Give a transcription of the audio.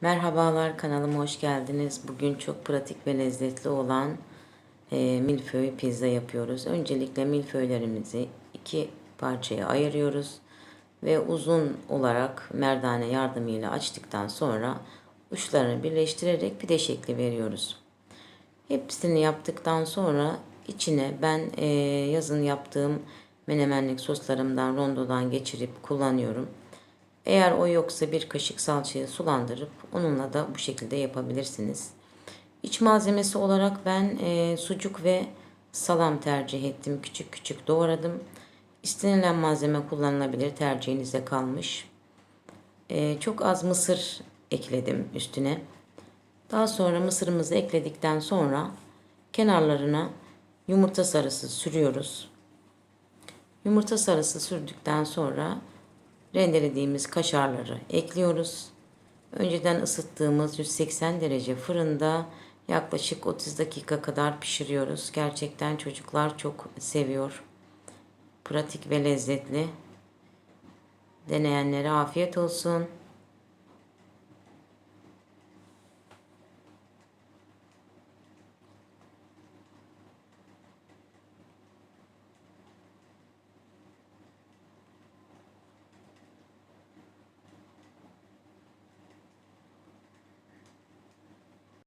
Merhabalar kanalıma hoş geldiniz. Bugün çok pratik ve lezzetli olan e, milföy pizza yapıyoruz. Öncelikle milföylerimizi iki parçaya ayırıyoruz ve uzun olarak merdane yardımıyla açtıktan sonra uçlarını birleştirerek pide şekli veriyoruz. Hepsini yaptıktan sonra içine ben e, yazın yaptığım menemenlik soslarımdan rondodan geçirip kullanıyorum. Eğer o yoksa bir kaşık salçayı sulandırıp onunla da bu şekilde yapabilirsiniz. İç malzemesi olarak ben e, sucuk ve salam tercih ettim. Küçük küçük doğradım. İstenilen malzeme kullanılabilir tercihinize kalmış. E, çok az mısır ekledim üstüne. Daha sonra mısırımızı ekledikten sonra kenarlarına yumurta sarısı sürüyoruz. Yumurta sarısı sürdükten sonra rendelediğimiz kaşarları ekliyoruz. Önceden ısıttığımız 180 derece fırında yaklaşık 30 dakika kadar pişiriyoruz. Gerçekten çocuklar çok seviyor. Pratik ve lezzetli. Deneyenlere afiyet olsun.